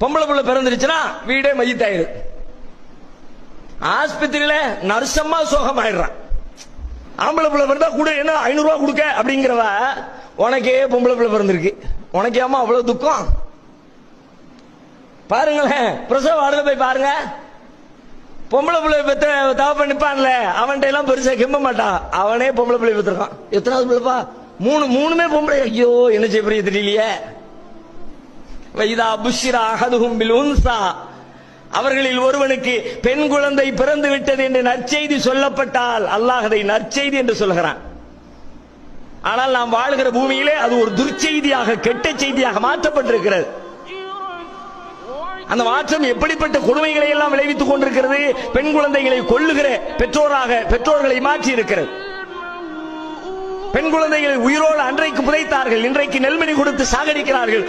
பொம்பளை புள்ள பிறந்துருச்சுன்னா வீடே மையத்தாயிரு. ஆஸ்பத்திரியில நர்சம்மா சோகமாயிடுறான். ஆம்பளை பிள்ளை பிறந்தா கூட என்ன ஐநூறு ரூபா கொடுக்க அப்படிங்கிறவ உனக்கே பொம்பளை பிள்ளை பிறந்திருக்கு. உனக்கே அம்மா அவ்வளவு துக்கம்? பாருங்களேன் பிரசவ வார்டுல போய் பாருங்க. பொம்பளை பிள்ளை பெத்த தவப்ப நிப்பான்ல அவன்கிட்ட எல்லாம் பெருசா கெம்ப மாட்டான். அவனே பொம்பளை பிள்ளை பெற்றிருக்கான் எத்தனாவது பிள்ளைப்பா? மூணு மூணுமே பொம்பளை. ஐயோ என்ன செய்ய போறீங்க தெரியலையே? வைதா புஷிரா அகதுகும் பில் உன்சா அவர்களில் ஒருவனுக்கு பெண் குழந்தை பிறந்து விட்டது என்று நற்செய்தி சொல்லப்பட்டால் அல்லாஹ் அதை நற்செய்தி என்று சொல்கிறான். ஆனால் நாம் வாழ்கிற பூமியிலே அது ஒரு துர்ச்செய்தியாக கெட்ட செய்தியாக மாற்றப்பட்டிருக்கிறது. அந்த மாற்றம் எப்படிப்பட்ட கொடுமைகளை எல்லாம் விளைவித்துக் கொண்டிருக்கிறது? பெண் குழந்தைகளை கொல்லுகிற பெற்றோராக பெற்றோர்களை மாற்றி இருக்கிறது. பெண் குழந்தைகளை உயிரோடு அன்றைக்கு புதைத்தார்கள் இன்றைக்கு நெல்மணி கொடுத்து சாகடிக்கிறார்கள்.